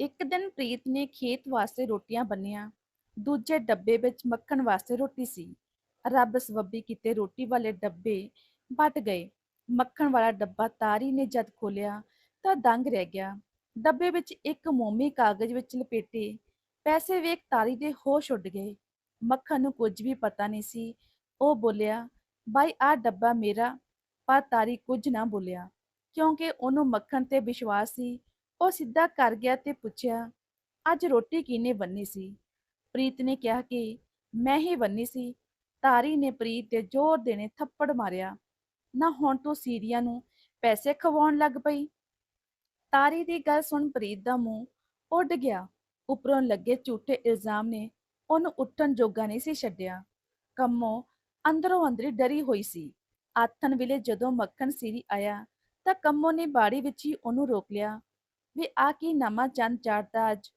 ਇੱਕ ਦਿਨ ਪ੍ਰੀਤ ਨੇ ਖੇਤ ਵਾਸਤੇ ਰੋਟੀਆਂ ਬੰਨੀਆਂ। ਦੂਜੇ ਡੱਬੇ ਵਿੱਚ ਮੱਖਣ ਵਾਸਤੇ ਰੋਟੀ ਸੀ। ਰੱਬ ਸਬੱਬੀ ਕਿਤੇ ਰੋਟੀ ਵਾਲੇ ਡੱਬੇ ਵੱਟ ਗਏ। ਮੱਖਣ ਵਾਲਾ ਡੱਬਾ ਤਾਰੀ ਨੇ ਜਦ ਖੋਲਿਆ ਤਾਂ ਦੰਗ ਰਹਿ ਗਿਆ। ਡੱਬੇ ਵਿੱਚ ਇੱਕ ਮੋਮੀ ਕਾਗਜ਼ ਵਿੱਚ ਲਪੇਟੇ ਪੈਸੇ ਵੇਖ ਤਾਰੀ ਦੇ ਹੋਸ਼ ਉੱਡ ਗਏ। ਮੱਖਣ ਨੂੰ ਕੁਝ ਵੀ ਪਤਾ ਨਹੀਂ ਸੀ। ਉਹ ਬੋਲਿਆ, ਬਾਈ, ਆਹ ਡੱਬਾ ਮੇਰਾ। ਪਰ ਤਾਰੀ ਕੁਝ ਨਾ ਬੋਲਿਆ, ਕਿਉਂਕਿ ਉਹਨੂੰ ਮੱਖਣ ਤੇ ਵਿਸ਼ਵਾਸ ਸੀ। ਉਹ ਸਿੱਧਾ ਕਰ ਗਿਆ ਤੇ ਪੁੱਛਿਆ, ਅੱਜ ਰੋਟੀ ਕਿਹਨੇ ਬੰਨੀ ਸੀ? ਪ੍ਰੀਤ ਨੇ ਕਿਹਾ ਕਿ, ਮੈਂ ਹੀ ਬੰਨੀ ਸੀ। ਤਾਰੀ ਨੇ ਪ੍ਰੀਤ ਤੇ ਜ਼ੋਰ ਦੇਣੇ ਥੱਪੜ ਮਾਰਿਆ। ਨਾ ਹੁਣ ਤੂੰ ਸੀਰੀਆਂ ਨੂੰ ਪੈਸੇ ਖਵਾਉਣ ਲੱਗ ਪਈ? ਤਾਰੀ ਦੀ ਗੱਲ ਸੁਣ ਪ੍ਰੀਤ ਦਾ ਮੂੰਹ ਉੱਡ ਗਿਆ। ਉਪਰੋਂ ਲੱਗੇ ਝੂਠੇ ਇਲਜ਼ਾਮ ਨੇ ਉਹਨੂੰ ਉੱਠਣ ਜੋਗਾ ਨਹੀਂ ਸੀ ਛੱਡਿਆ। ਕੰਮੋ ਅੰਦਰੋਂ ਅੰਦਰੀ ਡਰੀ ਹੋਈ ਸੀ। ਆਥਣ ਵੇਲੇ ਜਦੋਂ ਮੱਖਣ ਸੀਰੀ ਆਇਆ ਤਾਂ ਕੰਮੋ ਨੇ ਬਾੜੀ ਵਿੱਚ ਹੀ ਉਹਨੂੰ ਰੋਕ ਲਿਆ। ਵੀ ਆ ਕੀ ਨਵਾਂ ਚੰਦ ਚਾੜਦਾ ਅੱਜ?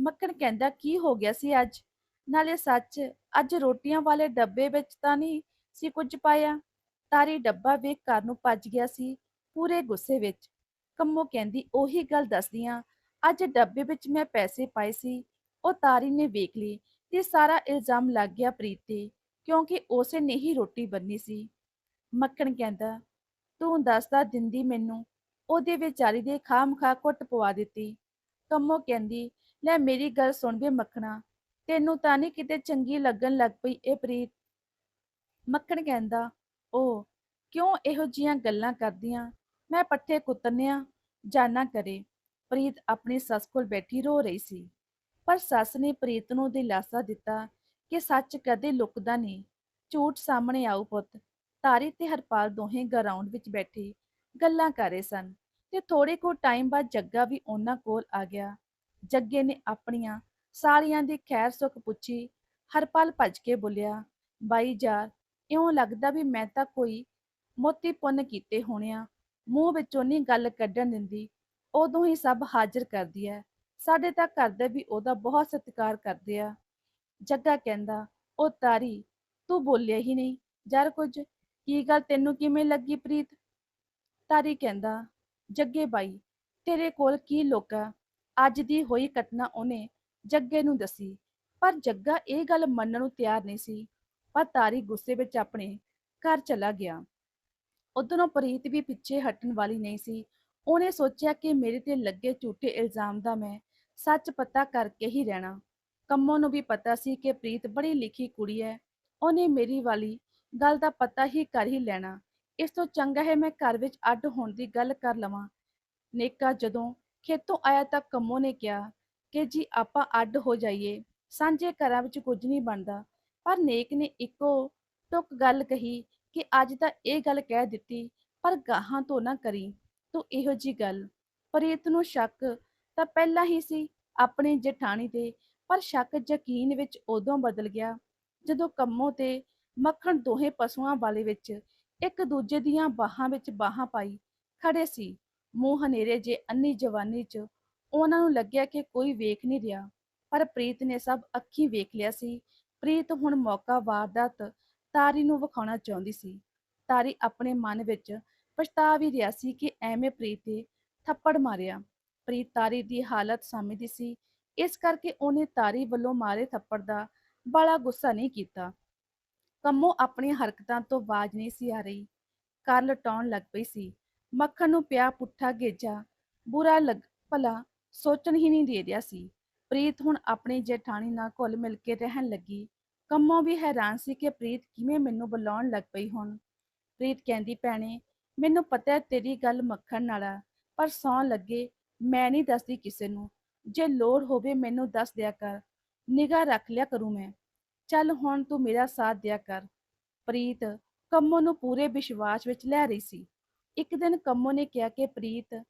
ਮੱਖਣ ਕਹਿੰਦਾ, ਕੀ ਹੋ ਗਿਆ ਸੀ ਅੱਜ? ਨਾਲੇ ਸੱਚ, ਅੱਜ ਰੋਟੀਆਂ ਵਾਲੇ ਡੱਬੇ ਵਿੱਚ ਤਾਂ ਨਹੀਂ ਸੀ ਕੁਝ ਪਾਇਆ? ਤਾਰੀ ਡੱਬਾ ਵੇਖ ਘਰ ਨੂੰ ਭੱਜ ਗਿਆ ਸੀ, ਪੂਰੇ ਗੁੱਸੇ ਵਿੱਚ। ਕੰਮੋ ਕਹਿੰਦੀ, ਉਹੀ ਗੱਲ ਦੱਸਦੀਆਂ ਅੱਜ ਡੱਬੇ ਵਿੱਚ ਮੈਂ ਪੈਸੇ ਪਾਏ ਸੀ, ਉਹ ਤਾਰੀ ਨੇ ਵੇਖ ਲਈ ਤੇ ਸਾਰਾ ਇਲਜ਼ਾਮ ਲੱਗ ਗਿਆ ਪ੍ਰੀਤ ਤੇ ਕਿਉਂਕਿ ਉਸੇ ਨੇ ਹੀ ਰੋਟੀ ਬੰਨੀ ਸੀ। ਮੱਕਣ ਕਹਿੰਦਾ, ਤੂੰ ਦੱਸਦਾ ਦਿੰਦੀ ਮੈਨੂੰ ਉਹਦੇ ਵਿਚਾਰੀ ਦੇ ਖਾਮ-ਖਾ ਕੁੱਟ ਪਵਾ ਦਿੱਤੀ। ਕੰਮੋ ਕਹਿੰਦੀ, ਲੈ ਮੇਰੀ ਗੱਲ ਸੁਣ ਵੇ ਮੱਖਣਾ, ਤੈਨੂੰ ਤਾਂ ਨਹੀਂ ਕਿਤੇ ਚੰਗੀ ਲੱਗਣ ਲੱਗ ਪਈ ਇਹ ਪ੍ਰੀਤ? ਮੱਖਣ ਕਹਿੰਦਾ ਉਹ ਕਿਉਂ ਇਹੋ ਜੀਆਂ ਗੱਲਾਂ ਕਰਦੀਆਂ? ਮੈਂ ਪੱਠੇ ਕੁੱਤਨਿਆ ਜਾਨਾ ਕਰੇ। ਪ੍ਰੀਤ ਆਪਣੀ ਸੱਸ ਕੋਲ ਬੈਠੀ ਰੋ ਰਹੀ ਸੀ। ਪਰ ਸੱਸ ਨੇ ਪ੍ਰੀਤ ਨੂੰ ਦਿਲਾਸਾ ਦਿੱਤਾ ਕਿ ਸੱਚ ਕਦੇ ਲੁਕਦਾ ਨਹੀਂ। ਝੂਠ ਸਾਹਮਣੇ ਆਉ ਪੁੱਤ, ਤਾਰੀ ਤੇ ਹਰਪਾਲ ਦੋਹੇ ਗਰਾਊਂਡ ਵਿੱਚ ਬੈਠੇ। ਗੱਲਾਂ ਕਰ ਰਹੇ ਸਨ ਤੇ ਥੋੜੇ ਕੋ ਟਾਈਮ ਬਾਅਦ ਜੱਗਾ ਵੀ ਉਹਨਾਂ ਕੋਲ ਆ ਗਿਆ। ਜੱਗੇ ਨੇ ਆਪਣੀਆਂ ਸਾਲੀਆਂ ਦੀ ਖੈਰ ਸੁੱਖ ਪੁੱਛੀ। ਹਰਪਾਲ ਭੱਜ ਕੇ ਬੋਲਿਆ, ਬਾਈ ਯਾਰ ਇਉਂ ਲੱਗਦਾ ਵੀ ਮੈਂ ਤਾਂ ਕੋਈ ਮੋਤੀ ਪੁੰਨ ਕੀਤੇ ਹੋਣਿਆ ਮੂੰਹ ਵਿੱਚੋਂ ਨਹੀਂ ਗੱਲ ਕੱਢਣ ਦਿੰਦੀ। ਉਦੋਂ ਹੀ ਸਭ ਹਾਜ਼ਰ ਕਰਦੀ ਹੈ ਸਾਡੇ ਤਾਂ ਘਰ ਦੇ ਵੀ ਉਹਦਾ ਬਹੁਤ ਸਤਿਕਾਰ ਕਰਦੇ ਆ। ਜੱਗਾ ਕਹਿੰਦਾ, ਉਹ ਤਾਰੀ, ਤੂੰ ਬੋਲਿਆ ਹੀ ਨਹੀਂ। ਯਾਰ ਕੁਝ, ਕੀ ਗੱਲ ਤੈਨੂੰ ਕਿਵੇਂ ਲੱਗੀ ਪ੍ਰੀਤ? ਤਾਰੀ ਕਹਿੰਦਾ, ਜੱਗੇ ਬਾਈ, ਤੇਰੇ ਕੋਲ ਕੀ ਲੋਕਾ ਅੱਜ ਦੀ ਹੋਈ ਘਟਨਾ ਉਹਨੇ ਜੱਗੇ ਨੂੰ ਦੱਸੀ। ਪਰ ਜੱਗਾ ਇਹ ਗੱਲ ਮੰਨਣ ਨੂੰ ਤਿਆਰ ਨਹੀਂ ਸੀ, ਪਰ ਤਾਰੀ ਗੁੱਸੇ ਵਿੱਚ ਆਪਣੇ ਘਰ ਚਲਾ ਗਿਆ। ਉਧਰੋਂ ਪ੍ਰੀਤ ਵੀ ਪਿੱਛੇ ਹਟਣ ਵਾਲੀ ਨਹੀਂ ਸੀ। ਉਹਨੇ ਸੋਚਿਆ ਕਿ ਮੇਰੇ ਤੇ ਲੱਗੇ ਝੂਠੇ ਇਲਜ਼ਾਮ ਦਾ ਮੈਂ ਸੱਚ ਪਤਾ ਕਰਕੇ ਹੀ ਰਹਿਣਾ। ਕੰਮੋਂ ਨੂੰ ਵੀ ਪਤਾ ਸੀ ਕਿ ਪ੍ਰੀਤ ਬੜੀ ਲਿਖੀ ਕੁੜੀ ਹੈ। ਉਹਨੇ ਮੇਰੀ ਵਾਲੀ ਗੱਲ ਦਾ ਪਤਾ ਹੀ ਕਰ ਹੀ ਲੈਣਾ। ਇਸ ਤੋਂ ਚੰਗਾ ਹੈ ਮੈਂ ਘਰ ਵਿੱਚ ਅੱਡ ਹੋਣ ਦੀ ਗੱਲ ਕਰ ਲਵਾਂ। ਨੇਕਾ ਜਦੋਂ ਖੇਤੋਂ ਆਇਆ ਤਾਂ ਕੰਮੋਂ ਨੇ ਕਿਹਾ ਕਿ ਜੀ ਆਪਾਂ ਅੱਡ ਹੋ ਜਾਈਏ, ਸਾਂਝੇ ਘਰਾਂ ਵਿੱਚ ਕੁਝ ਨਹੀਂ ਬਣਦਾ। ਪਰ ਨੇਕ ਨੇ ਇੱਕੋ ਟੁੱਕ ਗੱਲ ਕਹੀ ਕਿ ਅੱਜ ਤਾਂ ਇਹ ਗੱਲ ਕਹਿ ਦਿੱਤੀ, ਪਰ ਗਾਹਾਂ ਤੋਂ ਨਾ ਕਰੀ। ਤੂੰ ਇਹੋ ਜੀ ਗੱਲ। ਪ੍ਰੀਤ ਨੂੰ ਸ਼ੱਕ ਤਾਂ ਪਹਿਲਾਂ ਹੀ ਸੀ ਆਪਣੀ ਜਠਾਣੀ ਤੇ, ਪਰ ਸ਼ੱਕ ਯਕੀਨ ਵਿੱਚ ਉਦੋਂ ਬਦਲ ਗਿਆ ਜਦੋਂ ਕੰਮੋ ਤੇ ਮੱਖਣ ਦੋਹੇ ਪਸ਼ੂਆਂ ਵਾਲੇ ਵਿੱਚ ਇੱਕ ਦੂਜੇ ਦੀਆਂ ਬਾਹਾਂ ਵਿੱਚ ਬਾਹਾਂ ਪਾਈ ਖੜੇ ਸੀ। ਮੂੰਹ ਹਨੇਰੇ ਜੇ ਅੰਨੀ ਜਵਾਨੀ 'ਚ, ਉਹਨਾਂ ਨੂੰ ਲੱਗਿਆ ਕਿ ਕੋਈ ਵੇਖ ਨਹੀਂ ਰਿਹਾ। ਪਰ ਪ੍ਰੀਤ ਨੇ ਸਭ ਅੱਖੀਂ ਵੇਖ ਲਿਆ ਸੀ। ਪ੍ਰੀਤ ਹੁਣ ਮੌਕਾ ਵਾਰਦਾਤ ਤਾਰੀ ਨੂੰ ਵਿਖਾਉਣਾ ਚਾਹੁੰਦੀ ਸੀ। ਤਾਰੀ ਆਪਣੇ ਮਨ ਵਿੱਚ ਪਛਤਾ ਵੀ ਰਿਹਾ ਸੀ ਕਿ ਐਵੇਂ ਪ੍ਰੀਤ ਤੇ ਥੱਪੜ ਮਾਰਿਆ। ਪ੍ਰੀਤ ਤਾਰੀ ਦੀ ਹਾਲਤ ਸਮਝਦੀ ਸੀ। ਇਸ ਕਰਕੇ ਉਹਨੇ ਤਾਰੀ ਵੱਲੋਂ ਮਾਰੇ ਥੱਪੜ ਦਾ ਬੜਾ ਗੁੱਸਾ ਨਹੀਂ ਕੀਤਾ। ਕੰਮੋਂ ਆਪਣੀਆਂ ਹਰਕਤਾਂ ਤੋਂ ਬਾਜ ਨਹੀਂ ਸੀ ਆ ਰਹੀ। ਕਰ ਲਟਾਉਣ ਲੱਗ ਪਈ ਸੀ। ਮੱਖਣ ਨੂੰ ਪਿਆ ਪੁੱਠਾ ਗੇਜਾ। ਬੁਰਾ ਲੱਗ, ਭਲਾ ਸੋਚਣ ਹੀ ਨਹੀਂ ਦੇ ਰਿਹਾ ਸੀ। ਪ੍ਰੀਤ ਹੁਣ ਆਪਣੀ ਜੇਠਾਣੀ ਨਾਲ ਘੁਲ ਮਿਲ ਕੇ ਰਹਿਣ ਲੱਗੀ। ਕੰਮੋ ਵੀ ਹੈਰਾਨ ਸੀ ਕਿ ਪ੍ਰੀਤ ਕਿਵੇਂ ਮੈਨੂੰ ਬੁਲਾਉਣ ਲੱਗ ਪਈ ਹੁਣ। ਪ੍ਰੀਤ ਕਹਿੰਦੀ, ਭੈਣੇ, ਮੈਨੂੰ ਪਤਾ ਹੈ ਤੇਰੀ ਗੱਲ ਮੱਖਣ ਨਾਲ ਆ, ਪਰ ਸੌਂ ਲੱਗੇ ਮੈਂ ਨਹੀਂ ਦੱਸਦੀ ਕਿਸੇ ਨੂੰ। ਜੇ ਲੋੜ ਹੋਵੇ ਮੈਨੂੰ ਦੱਸ ਦਿਆ ਕਰ। ਨਿਗਾਹ ਰੱਖ ਲਿਆ ਕਰੂ ਮੈਂ। ਚੱਲ ਹੁਣ ਤੂੰ ਮੇਰਾ ਸਾਥ ਦਿਆ ਕਰ। ਪ੍ਰੀਤ ਕੰਮੋ ਨੂੰ ਪੂਰੇ ਵਿਸ਼ਵਾਸ ਵਿੱਚ ਲੈ ਰਹੀ ਸੀ। ਇੱਕ ਦਿਨ ਕੰਮੋ ਨੇ ਕਿਹਾ ਕਿ ਪ੍ਰੀਤ,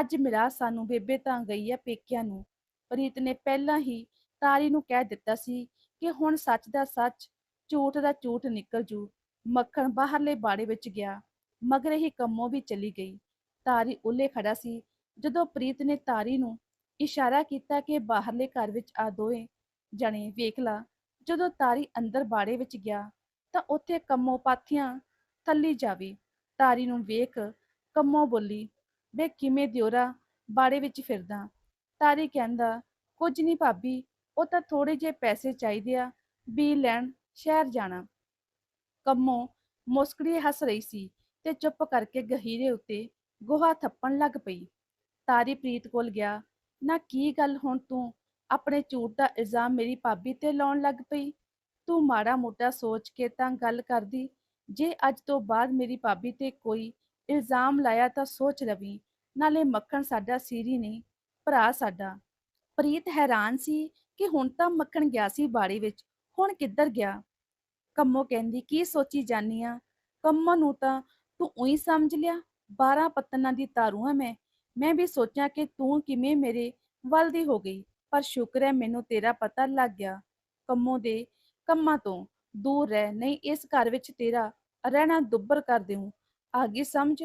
ਅੱਜ ਮਿਰਾ ਸਾਨੂੰ ਬੇਬੇ ਤਾਂ ਗਈ ਹੈ ਪੇਕਿਆਂ ਨੂੰ। ਪ੍ਰੀਤ ਨੇ ਪਹਿਲਾਂ ਹੀ ਤਾਰੀ ਨੂੰ ਕਹਿ ਦਿੱਤਾ ਸੀ ਕਿ ਹੁਣ ਸੱਚ ਦਾ ਸੱਚ, ਝੂਠ ਦਾ ਝੂਠ ਨਿਕਲ ਜੂ। ਮੱਖਣ ਬਾਹਰਲੇ ਬਾੜੇ ਵਿੱਚ ਗਿਆ, ਮਗਰ ਹੀ ਕੰਮੋ ਵੀ ਚਲੀ ਗਈ। ਤਾਰੀ ਉੱਲੇ ਖੜਾ ਸੀ। ਜਦੋਂ ਪ੍ਰੀਤ ਨੇ ਤਾਰੀ ਨੂੰ ਇਸ਼ਾਰਾ ਕੀਤਾ ਕਿ ਬਾਹਰਲੇ ਘਰ ਵਿੱਚ ਆ ਦੋਏ ਜਣੇ, ਵੇਖ ਲਾ ਜਦੋਂ ਤਾਰੀ ਅੰਦਰ ਬਾੜੇ ਵਿੱਚ ਗਿਆ ਤਾਂ ਉੱਥੇ ਕੰਮੋ ਪਾਥੀਆਂ ਥੱਲੀ ਜਾਵੇ। ਤਾਰੀ ਨੂੰ ਵੇਖ ਕੰਮੋ ਬੋਲੀ ਵੇ ਕਿਵੇਂ ਦਿਓਰਾ ਬਾੜੇ ਵਿੱਚ ਫਿਰਦਾ? ਤਾਰੀ ਕਹਿੰਦਾ, ਕੁਝ ਨਹੀਂ ਭਾਬੀ, ਉਹ ਤਾਂ ਥੋੜੇ ਜਿਹੇ ਪੈਸੇ ਚਾਹੀਦੇ ਆ, ਬੀ ਲੈਣ ਸ਼ਹਿਰ ਜਾਣਾ। ਕੰਮੋ ਮੁਸਕੜੀ ਹੱਸ ਰਹੀ ਸੀ ਤੇ ਚੁੱਪ ਕਰਕੇ ਗਹੀਰੇ ਉੱਤੇ ਗੋਹਾ ਥੱਪਣ ਲੱਗ ਪਈ। ਤਾਰੀ ਪ੍ਰੀਤ ਕੋਲ ਗਿਆ, ਨਾ ਕੀ ਗੱਲ ਹੁਣ ਤੂੰ ਆਪਣੇ ਝੂਠ ਦਾ ਇਲਜ਼ਾਮ ਮੇਰੀ ਭਾਬੀ ਤੇ ਲਾਉਣ ਲੱਗ ਪਈ। ਤੂੰ ਮਾੜਾ ਮੋਟਾ ਸੋਚ ਕੇ ਤਾਂ ਗੱਲ ਕਰਦੀ, ਜੇ ਅੱਜ ਤੋਂ ਬਾਅਦ ਮੇਰੀ ਭਾਬੀ ਤੇ ਕੋਈ ਇਲਜ਼ਾਮ ਲਾਇਆ ਤਾਂ ਸੋਚ ਲਵੀ ਨਾਲੇ ਮੱਖਣ ਸਾਡਾ ਸੀਰੀ ਨਹੀਂ, ਭਰਾ ਸਾਡਾ। ਪ੍ਰੀਤ ਹੈਰਾਨ ਸੀ ਕਿ ਹੁਣ ਤਾਂ ਮੱਖਣ ਗਿਆ ਸੀ ਬਾੜੀ ਵਿੱਚ, ਹੁਣ ਕਿੱਧਰ ਗਿਆ? ਕੰਮੋ ਕਹਿੰਦੀ, ਕੀ ਸੋਚੀ ਜਾਨੀ ਆ? ਕੰਮੋ ਨੂੰ ਤਾਂ ਤੂੰ ਉਹੀ ਸਮਝ ਲਿਆ 12 ਪੱਤਨਾਂ ਦੀ ਤਾਰੂ ਆ ਮੈਂ। ਮੈਂ ਵੀ ਸੋਚਿਆ ਕਿ ਤੂੰ ਕਿਵੇਂ ਮੇਰੇ ਵੱਲ ਦੀ ਹੋ ਗਈ। ਪਰ ਸ਼ੁਕਰ ਹੈ ਮੈਨੂੰ ਤੇਰਾ ਪਤਾ ਲੱਗ ਗਿਆ। ਕੰਮੋ ਦੇ, ਕੰਮਾਂ ਤੋਂ ਦੂਰ ਰਹਿ। ਨਹੀਂ, ਇਸ ਘਰ ਵਿੱਚ ਤੇਰਾ ਰਹਿਣਾ ਦੁੱਬਰ ਕਰ ਦਿਉ ਆ ਗਈ ਸਮਝ?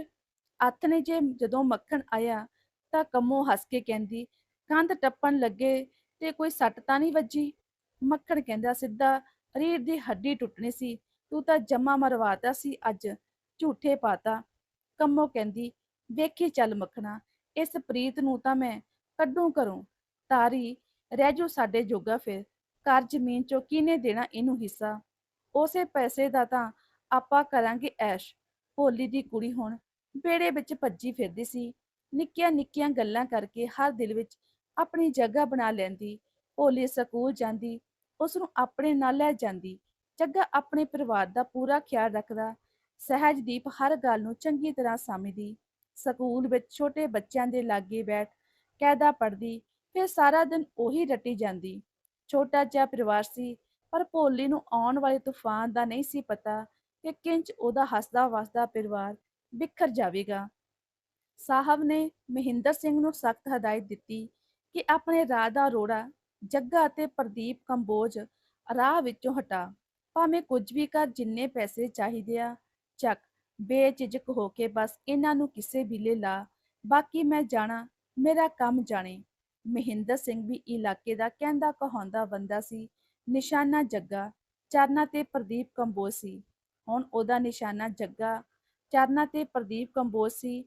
ਅੱਥ ਨੇ ਜੇ ਜਦੋਂ ਮੱਖਣ ਆਇਆ ਤਾਂ ਕੰਮੋ ਹੱਸ ਕੇ ਕਹਿੰਦੀ, ਕੰਧ ਟੱਪਣ ਲੱਗੇ ਤੇ ਕੋਈ ਸੱਟ ਤਾਂ ਨਹੀਂ ਵੱਜੀ? ਮੱਖਣ ਕਹਿੰਦਾ, ਸਿੱਧਾ ਰੀੜ ਦੀ ਹੱਡੀ ਟੁੱਟਣੀ ਸੀ। ਤੂੰ ਤਾਂ ਜਮਾ ਮਰਵਾਤਾ ਸੀ ਅੱਜ, ਝੂਠੇ ਪਾਤਾ ਕੰਮੋ ਕਹਿੰਦੀ, ਵੇਖੀ ਚੱਲ ਮੱਖਣਾ, ਇਸ ਪ੍ਰੀਤ ਨੂੰ ਤਾਂ ਮੈਂ ਕੱਢੂ ਕਰੂੰ ਤਾਰੀ ਰਹਿ ਜੂ ਸਾਡੇ ਜੋਗਾ ਫਿਰ। ਘਰ ਜ਼ਮੀਨ ਚੋਂ ਕਿਹਨੇ ਦੇਣਾ ਇਹਨੂੰ ਹਿੱਸਾ? ਉਸੇ ਪੈਸੇ ਦਾ ਤਾਂ ਆਪਾਂ ਕਰਾਂਗੇ ਐਸ਼। ਭੋਲੀ ਦੀ ਕੁੜੀ ਹੁਣ ਬੇੜੇ ਵਿੱਚ ਭੱਜੀ ਫਿਰਦੀ ਸੀ। ਨਿੱਕੀਆਂ ਨਿੱਕੀਆਂ ਗੱਲਾਂ ਕਰਕੇ ਹਰ ਦਿਲ ਵਿੱਚ ਆਪਣੀ ਜਗ੍ਹਾ ਬਣਾ ਲੈਂਦੀ। ਭੋਲੀ ਸਕੂਲ ਜਾਂਦੀ ਉਸ ਨੂੰ ਆਪਣੇ ਨਾਲ ਲੈ ਜਾਂਦੀ। ਜੱਗਾ ਆਪਣੇ ਪਰਿਵਾਰ ਦਾ ਪੂਰਾ ਖਿਆਲ ਰੱਖਦਾ। ਸਹਿਜਦੀਪ ਹਰ ਗੱਲ ਨੂੰ ਚੰਗੀ ਤਰ੍ਹਾਂ ਸਮਝਦੀ। ਸਕੂਲ ਵਿੱਚ ਛੋਟੇ ਬੱਚਿਆਂ ਦੇ ਲਾਗੇ ਬੈਠ ਕਾਇਦਾ ਪੜ੍ਹਦੀ ਫਿਰ ਸਾਰਾ ਦਿਨ ਉਹੀ ਰੱਟੀ ਜਾਂਦੀ। ਛੋਟਾ ਜਿਹਾ ਪਰਿਵਾਰ ਸੀ, ਪਰ ਭੋਲੀ ਨੂੰ ਆਉਣ ਵਾਲੇ ਤੂਫਾਨ ਦਾ ਨਹੀਂ ਸੀ ਪਤਾ ਕਿ ਕਿੰਚ ਉਹਦਾ ਹੱਸਦਾ ਵਸਦਾ ਪਰਿਵਾਰ ਬਿਖਰ ਜਾਵੇਗਾ। ਸਾਹਿਬ ਨੇ ਮਹਿੰਦਰ ਸਿੰਘ ਨੂੰ ਸਖਤ ਹਦਾਇਤ ਦਿੱਤੀ ਕਿ ਆਪਣੇ ਰਾਹ ਦਾ ਰੋੜਾ ਜੱਗਾ ਅਤੇ ਪ੍ਰਦੀਪ ਕੰਬੋਜ ਰਾਹ ਵਿੱਚੋਂ ਹਟਾ। ਭਾਵੇਂ ਕੁਝ ਵੀ ਕਰ, ਜਿੰਨੇ ਪੈਸੇ ਚਾਹੀਦੇ ਆ, ਚੱਕ, ਬੇਝਿਜਕ ਹੋ ਕੇ ਬਸ ਇਹਨਾਂ ਨੂੰ ਕਿਸੇ ਬਿਲੇ ਲਾ। ਬਾਕੀ ਮੈਂ ਜਾਣਾ, ਮੇਰਾ ਕੰਮ ਜਾਣੇ। ਮਹਿੰਦਰ ਸਿੰਘ ਵੀ ਇਲਾਕੇ ਦਾ ਕਹਿੰਦਾ ਕਹਾਉਂਦਾ ਬੰਦਾ ਸੀ, ਨਿਸ਼ਾਨਾ ਜੱਗਾ, ਚਰਨਾ ਤੇ ਪ੍ਰਦੀਪ ਕੰਬੋਜ ਸੀ। ਹੁਣ ਉਹਦਾ ਨਿਸ਼ਾਨਾ ਜੱਗਾ, ਚਰਨਾ ਤੇ ਪ੍ਰਦੀਪ ਕੰਬੋਜ ਸੀ।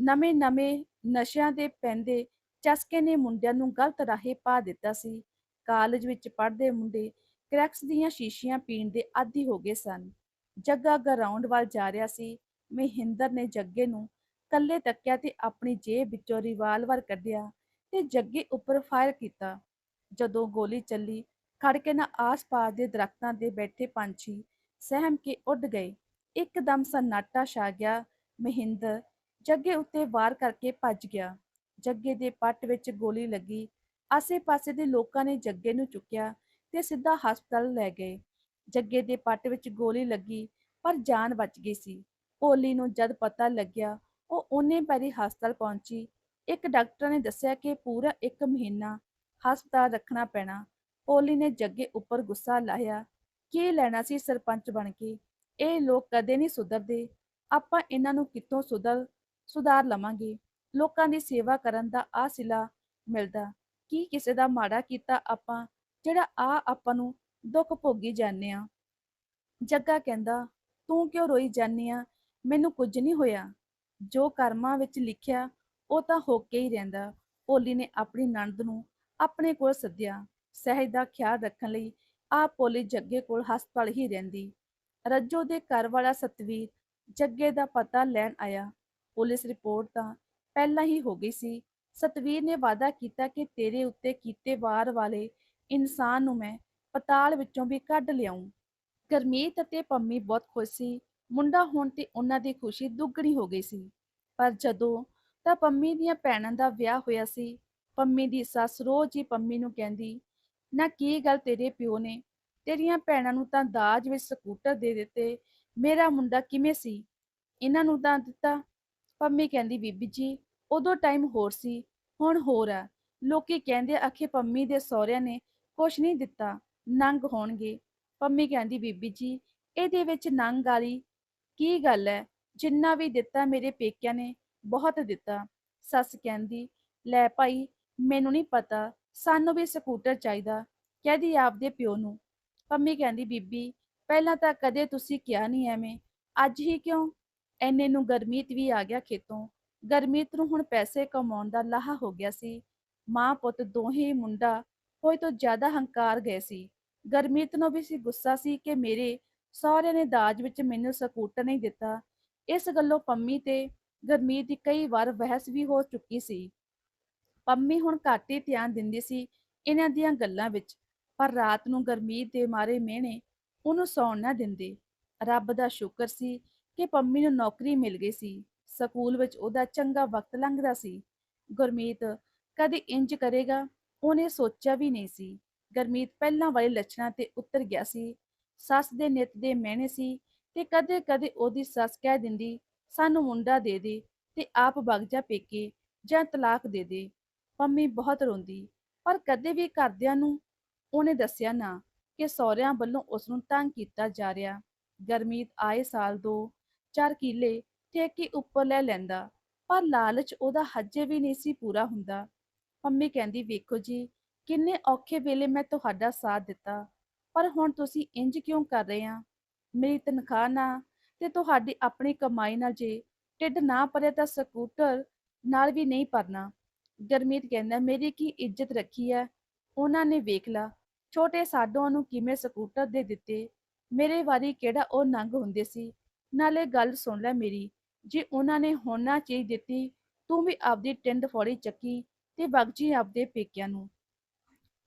ਨਵੇਂ ਨਵੇਂ ਨਸ਼ਿਆਂ ਦੇ ਪੈਂਦੇ ਚਸਕੇ ਨੇ ਮੁੰਡਿਆਂ ਨੂੰ ਗਲਤ ਰਾਹੇ ਪਾ ਦਿੱਤਾ ਸੀ। ਕਾਲਜ ਵਿੱਚ ਪੜ੍ਹਦੇ ਮੁੰਡੇ ਕ੍ਰੈਕਸ ਦੀਆਂ ਸ਼ੀਸ਼ੀਆਂ ਪੀਣ ਦੇ ਆਦੀ ਹੋ ਗਏ ਸਨ। ਜੱਗਾ ਗਰਾਊਂਡ ਵੱਲ ਜਾ ਰਿਹਾ ਸੀ। ਮਹਿੰਦਰ ਨੇ ਜੱਗੇ ਨੂੰ ਕੱਲੇ ਤੱਕਿਆ ਤੇ ਆਪਣੀ ਜੇਬ ਵਿੱਚੋਂ ਰਿਵਾਲਵਰ ਕੱਢਿਆ। ਤੇ ਜੱਗੇ ਉੱਪਰ ਫਾਇਰ ਕੀਤਾ। ਜਦੋਂ ਗੋਲੀ ਚੱਲੀ ਖੜਕੇ ਨਾ ਆਸ-ਪਾਸ ਦੇ ਦਰਖਤਾਂ ਦੇ ਬੈਠੇ ਪੰਛੀ ਸਹਿਮ ਕੇ ਉੱਡ ਗਏ। ਇੱਕਦਮ ਸਨਾਟਾ ਛਾ ਗਿਆ। ਮਹਿੰਦਰ ਜੱਗੇ ਉੱਤੇ ਵਾਰ ਕਰਕੇ ਭੱਜ ਗਿਆ। ਜੱਗੇ ਦੇ ਪੱਟ ਵਿੱਚ ਗੋਲੀ ਲੱਗੀ। ਆਸੇ-ਪਾਸੇ ਦੇ ਲੋਕਾਂ ਨੇ ਜੱਗੇ ਨੂੰ ਚੁੱਕਿਆ ਤੇ ਸਿੱਧਾ ਹਸਪਤਾਲ ਲੈ ਗਏ। ਜੱਗੇ ਦੇ ਪੱਟ ਵਿੱਚ ਗੋਲੀ ਲੱਗੀ, ਪਰ ਜਾਨ ਬਚ ਗਈ ਸੀ। ਭੋਲੀ ਨੂੰ ਜਦ ਪਤਾ ਲੱਗਿਆ, ਉਹ ਉਹਨੇ ਪੈਰੀ ਹਸਪਤਾਲ ਪਹੁੰਚੀ। ਇੱਕ ਡਾਕਟਰ ਨੇ ਦੱਸਿਆ ਕਿ ਪੂਰਾ ਇੱਕ ਮਹੀਨਾ ਹਸਪਤਾਲ ਰੱਖਣਾ ਪੈਣਾ। ਪੋਲੀ ਨੇ ਜੱਗੇ ਉੱਪਰ ਗੁੱਸਾ ਲਾਇਆ ਕੀ ਲੈਣਾ ਸੀ ਸਰਪੰਚ ਬਣ ਕੇ? ਇਹ ਲੋਕ ਕਦੇ ਨਹੀਂ ਸੁਧਰਦੇ। ਆਪਾਂ ਇਹਨਾਂ ਨੂੰ ਕਿੱਥੋਂ ਸੁਧਰ, ਸੁਧਾਰ ਲਵਾਂਗੇ? ਲੋਕਾਂ ਦੀ ਸੇਵਾ ਕਰਨ ਦਾ ਆ ਸਿਲਾ ਮਿਲਦਾ। ਕੀ ਕਿਸੇ ਦਾ ਮਾੜਾ ਕੀਤਾ ਆਪਾਂ, ਜਿਹੜਾ ਆ ਆਪਾਂ ਨੂੰ ਦੁੱਖ ਭੋਗੀ ਜਾਂਦੇ ਆ ਜੱਗਾ ਕਹਿੰਦਾ, ਤੂੰ ਕਿਉਂ ਰੋਈ ਜਾਂਦੀ ਆ? ਮੈਨੂੰ ਕੁਝ ਨਹੀਂ ਹੋਇਆ। ਜੋ ਕਰਮਾਂ ਵਿੱਚ ਲਿਖਿਆ ਉਹ ਤਾਂ ਹੋ ਕੇ ਹੀ ਰਹਿੰਦਾ। ਭੋਲੀ ਨੇ ਆਪਣੀ ਨਣਦ ਨੂੰ ਆਪਣੇ ਕੋਲ ਸੱਦਿਆ। ਸਹਿਜ ਦਾ ਖਿਆਲ ਰੱਖਣ ਲਈ ਆ ਭੋਲੀ ਜੱਗੇ ਕੋਲ ਹਸਪਤਾਲ ਹੀ ਰਹਿੰਦੀ। ਰੱਜੋ ਦੇ ਘਰ ਵਾਲਾ ਸਤਵੀਰ ਜੱਗੇ ਦਾ ਪਤਾ ਲੈਣ ਆਇਆ। ਪੁਲਿਸ ਰਿਪੋਰਟ ਤਾਂ ਪਹਿਲਾਂ ਹੀ ਹੋ ਗਈ ਸੀ। ਸਤਵੀਰ ਨੇ ਵਾਅਦਾ ਕੀਤਾ ਕਿ ਤੇਰੇ ਉੱਤੇ ਕੀਤੇ ਵਾਰ ਵਾਲੇ ਇਨਸਾਨ ਨੂੰ ਮੈਂ ਪਤਾਲ ਵਿੱਚੋਂ ਵੀ ਕੱਢ ਲਿਆਉਂ ਗਰਮੀਤ ਅਤੇ ਪੰਮੀ ਬਹੁਤ ਖੁਸ਼ ਸੀ। ਮੁੰਡਾ ਹੋਣ ਤੇ ਉਹਨਾਂ ਦੀ ਖੁਸ਼ੀ ਦੁੱਗਣੀ ਹੋ ਗਈ ਸੀ। ਪਰ ਜਦੋਂ ਤਾਂ ਪੰਮੀ ਦੀਆਂ ਭੈਣਾਂ ਦਾ ਵਿਆਹ ਹੋਇਆ ਸੀ। ਪੰਮੀ ਦੀ ਸੱਸ ਰੋਜ਼ ਹੀ ਪੰਮੀ ਨੂੰ ਕਹਿੰਦੀ, ਨਾ ਕੀ ਗੱਲ ਤੇਰੇ ਪਿਓ ਨੇ? ਤੇਰੀਆਂ ਭੈਣਾਂ ਨੂੰ ਤਾਂ ਦਾਜ ਵਿੱਚ ਸਕੂਟਰ ਦੇ ਦਿੱਤੇ। ਮੇਰਾ ਮੁੰਡਾ ਕਿਵੇਂ ਸੀ? ਇਹਨਾਂ ਨੂੰ ਤਾਂ ਦਿੱਤਾ। ਪੰਮੀ ਕਹਿੰਦੀ, ਬੀਬੀ ਜੀ, ਉਦੋਂ ਟਾਈਮ ਹੋਰ ਸੀ, ਹੁਣ ਹੋਰ ਆ। ਲੋਕੀ ਕਹਿੰਦੇ ਆਖੇ ਪੰਮੀ ਦੇ ਸਹੁਰਿਆਂ ਨੇ ਕੁਛ ਨਹੀਂ ਦਿੱਤਾ, ਨੰਗ ਹੋਣਗੇ। ਪੰਮੀ ਕਹਿੰਦੀ, ਬੀਬੀ ਜੀ, ਇਹਦੇ ਵਿੱਚ ਨੰਗ ਵਾਲੀ ਕੀ ਗੱਲ ਹੈ? ਜਿੰਨਾ ਵੀ ਦਿੱਤਾ ਮੇਰੇ ਪੇਕਿਆਂ ਨੇ ਬਹੁਤ ਦਿੱਤਾ। ਸੱਸ ਕਹਿੰਦੀ, ਲੈ ਭਾਈ, ਮੈਨੂੰ ਨਹੀਂ ਪਤਾ, ਸਾਨੂੰ ਵੀ ਸਕੂਟਰ ਚਾਹੀਦਾ, ਕਹਦੀ ਆਪਦੇ ਪਿਓ ਨੂੰ। ਪੰਮੀ ਕਹਿੰਦੀ, ਬੀਬੀ, ਪਹਿਲਾਂ ਤਾਂ ਕਦੇ ਤੁਸੀਂ ਕਿਹਾ ਨਹੀਂ ਐਵੇਂ, ਅੱਜ ਹੀ ਕਿਉਂ? ਐਨੇ ਨੂੰ ਗਰਮੀਤ ਵੀ ਆ ਗਿਆ ਖੇਤੋਂ। ਗਰਮੀਤ ਨੂੰ ਹੁਣ ਪੈਸੇ ਕਮਾਉਣ ਦਾ ਲਾਹਾ ਹੋ ਗਿਆ ਸੀ। ਮਾਂ ਪੁੱਤ ਦੋਹੇ ਮੁੰਡਾ ਹੋਏ ਤੋਂ ਜ਼ਿਆਦਾ ਹੰਕਾਰ ਗਏ ਸੀ। ਗਰਮੀਤ ਨੂੰ ਵੀ ਸੀ ਗੁੱਸਾ ਸੀ ਕਿ ਮੇਰੇ ਸਹੁਰੇ ਨੇ ਦਾਜ ਵਿੱਚ ਮੈਨੂੰ ਸਕੂਟਰ ਨਹੀਂ ਦਿੱਤਾ। ਇਸ ਗੱਲੋਂ ਪੰਮੀ ਤੇ ਗਰਮੀਤ ਦੀ ਕਈ ਵਾਰ ਬਹਿਸ ਵੀ ਹੋ ਚੁੱਕੀ ਸੀ। ਪੰਮੀ ਹੁਣ ਘੱਟ ਹੀ ਧਿਆਨ ਦਿੰਦੀ ਸੀ ਇਹਨਾਂ ਦੀਆਂ ਗੱਲਾਂ ਵਿੱਚ, ਪਰ ਰਾਤ ਨੂੰ ਗਰਮੀਤ ਦੇ ਮਾਰੇ ਮਿਹਣੇ ਉਹਨੂੰ ਸੌਣ ਨਾ ਦਿੰਦੇ। ਰੱਬ ਦਾ ਸ਼ੁਕਰ ਸੀ ਕਿ ਪੰਮੀ ਨੂੰ ਨੌਕਰੀ ਮਿਲ ਗਈ ਸੀ। ਸਕੂਲ ਵਿੱਚ ਉਹਦਾ ਚੰਗਾ ਵਕਤ ਲੰਘਦਾ ਸੀ। ਗੁਰਮੀਤ ਕਦੇ ਇੰਜ ਕਰੇਗਾ, ਉਹਨੇ ਸੋਚਿਆ ਵੀ ਨਹੀਂ ਸੀ। ਗਰਮੀਤ ਪਹਿਲਾਂ ਵਾਲੇ ਲੱਛਣਾਂ ਤੇ ਉਤਰ ਗਿਆ ਸੀ। ਸੱਸ ਦੇ ਨਿੱਤ ਦੇ ਮਿਹਣੇ ਸੀ ਤੇ ਕਦੇ ਕਦੇ ਉਹਦੀ ਸੱਸ ਕਹਿ ਦਿੰਦੀ ਸਾਨੂੰ ਮੁੰਡਾ ਦੇ ਦੇ ਤੇ ਆਪ ਵਗ ਜਾ ਪੇਕੇ ਜਾਂ ਤਲਾਕ ਦੇ ਦੇ। ਪੰਮੀ ਬਹੁਤ ਰੋਂਦੀ, ਪਰ ਕਦੇ ਵੀ ਘਰਦਿਆਂ ਨੂੰ ਉਹਨੇ ਦੱਸਿਆ ਨਾ ਕਿ ਸਹੁਰਿਆਂ ਵੱਲੋਂ ਉਸ ਨੂੰ ਤੰਗ ਕੀਤਾ ਜਾ ਰਿਹਾ। ਗਰਮੀਤ ਆਏ ਸਾਲ ਦੋ, ਚਾਰ ਕਿੱਲੇ ਠੇਕੇ ਉੱਪਰ ਲੈ ਲੈਂਦਾ, ਪਰ ਲਾਲਚ ਉਹਦਾ ਹਜੇ ਵੀ ਨਹੀਂ ਸੀ ਪੂਰਾ ਹੁੰਦਾ। ਮੰਮੀ ਕਹਿੰਦੀ, ਵੇਖੋ ਜੀ, ਕਿੰਨੇ ਔਖੇ ਵੇਲੇ ਮੈਂ ਤੁਹਾਡਾ ਸਾਥ ਦਿੱਤਾ, ਪਰ ਹੁਣ ਤੁਸੀਂ ਇੰਜ ਕਿਉਂ ਕਰ ਰਹੇ ਆ? ਮੇਰੀ ਤਨਖਾਹ ਨਾ ਤੇ ਤੁਹਾਡੀ ਆਪਣੀ ਕਮਾਈ ਨਾਲ ਜੇ ਢਿੱਡ ਨਾ ਭਰੇ ਤਾਂ ਸਕੂਟਰ ਨਾਲ ਵੀ ਨਹੀਂ ਭਰਨਾ। ਗਰਮੀਤ ਕਹਿੰਦਾ, ਮੇਰੀ ਕੀ ਇੱਜ਼ਤ ਰੱਖੀ ਹੈ ਉਹਨਾਂ ਨੇ ਵੇਖ ਲਾ, ਛੋਟੇ ਸਾਡੋਂ ਨੂੰ ਕਿਵੇਂ ਸਕੂਟਰ ਦੇ ਦਿੱਤੇ। ਮੇਰੇ ਵਾਰੀ ਕਿਹੜਾ ਉਹ ਨੰਗ ਹੁੰਦੇ ਸੀ? ਨਾਲੇ ਗੱਲ ਸੁਣ ਲੈ ਮੇਰੀ, ਜੇ ਉਹਨਾਂ ਨੇ ਹੋਣਾ ਚੀਜ਼ ਦਿੱਤੀ, ਤੂੰ ਵੀ ਆਪਦੀ ਟਿੰਡ ਫੋੜੀ ਚੱਕੀ ਤੇ ਬਗਜੀ ਆਪਦੇ ਪੇਕਿਆਂ ਨੂੰ।